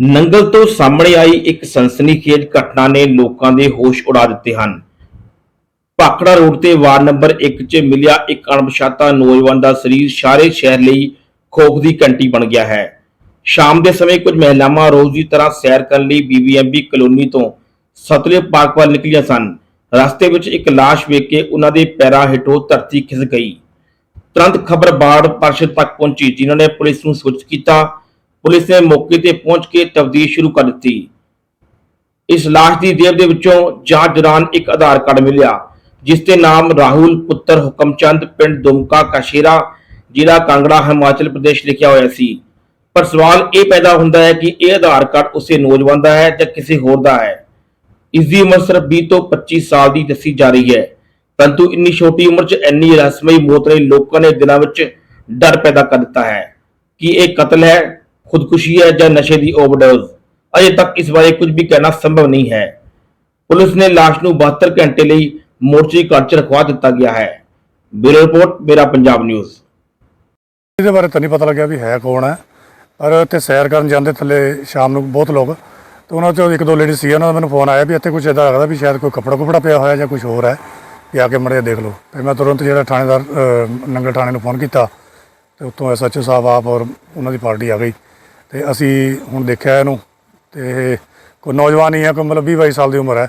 ਨੰਗਲ ਤੋਂ ਸਾਹਮਣੇ ਆਈ ਇੱਕ ਸਨਸਨੀਖੇਜ ਘਟਨਾ ਨੇ ਲੋਕਾਂ ਦੇ ਹੋਸ਼ ਉਡਾ ਦਿੱਤੇ ਹਨ। ਭਾਖੜਾ ਰੋਡ ਤੇ ਵਾਰਡ ਨੰਬਰ 1 'ਚ ਮਿਲਿਆ ਇੱਕ ਅਣਪਛਾਤਾ ਨੌਜਵਾਨ ਦਾ ਸਰੀਰ ਸਾਰੇ ਸ਼ਹਿਰ ਲਈ ਖੋਫ ਦੀ ਘੰਟੀ ਬਣ ਗਿਆ ਹੈ। ਸ਼ਾਮ ਦੇ ਸਮੇਂ ਕੁਝ ਮਹਿਲਾਵਾਂ ਰੋਜ਼ ਦੀ ਤਰ੍ਹਾਂ ਸੈਰ ਕਰਨ ਲਈ ਬੀਬੀਐਮਬੀ ਕਲੋਨੀ ਤੋਂ ਸਤਲੁਜ ਪਾਰਕ ਵੱਲ ਨਿਕਲੀਆਂ ਸਨ। ਰਸਤੇ ਵਿੱਚ ਇੱਕ ਲਾਸ਼ ਵੇਖ ਕੇ ਉਹਨਾਂ ਦੇ ਪੈਰਾਂ ਹੇਠੋਂ ਧਰਤੀ ਖਿਸਕ ਗਈ। ਤੁਰੰਤ ਖਬਰ ਬਾੜ ਪਾਰਸ਼ਦ ਤੱਕ ਪਹੁੰਚੀ, ਜਿਨ੍ਹਾਂ ਨੇ ਪੁਲਿਸ ਨੂੰ ਸੂਚਿਤ ਕੀਤਾ ਪੁਲਿਸ ਨੇ ਮੌਕੇ ਤੇ ਪਹੁੰਚ ਕੇ ਤਫਤੀਸ਼ ਸ਼ੁਰੂ ਕਰ ਦਿੱਤੀ। ਇਸ ਲਾਸ਼ ਦੀ ਦੇਹ ਦੇ ਵਿੱਚੋਂ ਜਾਂਚ ਦੌਰਾਨ ਇੱਕ ਆਧਾਰ ਕਾਰਡ ਮਿਲਿਆ, ਜਿਸ ਦੇ ਨਾਮ ਰਾਹੁਲ ਪੁੱਤਰ ਹੁਕਮਚੰਦ, ਪਿੰਡ ਦੁਮਕਾ, ਕਸ਼ੇਰਾ, ਜ਼ਿਲ੍ਹਾ ਕਾਂਗੜਾ, ਹਿਮਾਚਲ ਪ੍ਰਦੇਸ਼ ਲਿਖਿਆ ਹੋਇਆ ਸੀ। ਪਰ ਸਵਾਲ ਇਹ ਪੈਦਾ ਹੁੰਦਾ ਹੈ ਕਿ ਇਹ ਆਧਾਰ ਕਾਰਡ ਉਸੇ ਨੌਜਵਾਨ ਦਾ ਹੈ ਜਾਂ ਕਿਸੇ ਹੋਰ ਦਾ ਹੈ? ਇਸ ਦੀ ਉਮਰ ਸਿਰਫ 20 ਤੋਂ 25 ਸਾਲ ਦੀ ਦੱਸੀ ਜਾ ਰਹੀ ਹੈ। ਪਰੰਤੂ ਇੰਨੀ ਛੋਟੀ ਉਮਰ 'ਚ ਇੰਨੀ ਰਹੱਸਮਈ ਮੌਤ ਨੇ ਲੋਕਾਂ ਦੇ ਦਿਲਾਂ ਵਿੱਚ ਡਰ ਪੈਦਾ ਕਰ ਦਿੱਤਾ ਹੈ ਕਿ ਇਹ ਕਤਲ ਹੈ ਖੁਦਕੁਸ਼ੀ ਹੈ ਜਾਂ ਨਸ਼ੇ ਦੀ ਓਵਰਡੋਜ਼ ਅਜੇ ਤੱਕ ਇਸ ਬਾਰੇ ਕੁਝ ਵੀ ਕਹਿਣਾ ਸੰਭਵ ਨਹੀਂ ਹੈ ਪੁਲਿਸ ਨੇ ਲਾਸ਼ ਨੂੰ 72 ਘੰਟੇ ਲਈ ਮੋਰਚਰੀ ਘਰ 'ਚ ਰਖਵਾ ਦਿੱਤਾ ਗਿਆ ਹੈ ਬਿਊਰੋ ਰਿਪੋਰਟ ਮੇਰਾ ਪੰਜਾਬ ਨਿਊਜ਼ ਇਹਦੇ ਬਾਰੇ ਤਾਂ ਨਹੀਂ ਪਤਾ ਲੱਗਿਆ ਵੀ ਹੈ ਕੌਣ ਹੈ। ਪਰ ਇੱਥੇ ਸੈਰ ਕਰਨ ਜਾਂਦੇ ਥੱਲੇ ਸ਼ਾਮ ਨੂੰ ਬਹੁਤ ਲੋਕ। ਤੇ ਉਹਨਾਂ ਚੋਂ ਇੱਕ ਦੋ ਲੇਡੀ ਸੀ ਉਹਨਾਂ ਦਾ ਮੈਨੂੰ ਫੋਨ ਆਇਆ ਵੀ ਇੱਥੇ ਕੁਝ ਇਦਾਂ ਲੱਗਦਾ ਵੀ ਸ਼ਾਇਦ ਕੋਈ ਕੱਪੜਾ ਕੁਪੜਾ ਪਿਆ ਹੋਇਆ ਜਾਂ ਕੁਝ ਹੋਰ ਹੈ। ਕਿ ਆ ਕੇ ਮੜੇ ਦੇਖ ਲਓ। ਫਿਰ ਮੈਂ ਤੁਰੰਤ ਜਿਹੜਾ ਥਾਣੇਦਾਰ ਅ, ਨੰਗਲ ਥਾਣੇ ਨੂੰ ਫੋਨ ਕੀਤਾ। ਤੇ ਉੱਥੋਂ ਐਸਐਚਓ ਸਾਹਿਬ ਆਪ ਔਰ ਉਹਨਾਂ ਦੀ ਪਾਰਟੀ ਆ ਗਈ। ਤੇ ਅਸੀਂ ਹੁਣ ਦੇਖਿਆ ਇਹਨੂੰ ਤੇ ਇਹ ਕੋਈ ਨੌਜਵਾਨ ਹੀ ਹੈ ਕੋਈ ਮਤਲਬ 20 22 ਸਾਲ ਦੀ ਉਮਰ ਹੈ,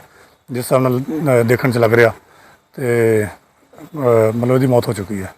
ਜਿਸ ਹਿਸਾਬ ਨਾਲ ਦੇਖਣ 'ਚ ਲੱਗ ਰਿਹਾ ਤੇ ਮਤਲਬ ਇਹਦੀ ਮੌਤ ਹੋ ਚੁੱਕੀ ਹੈ।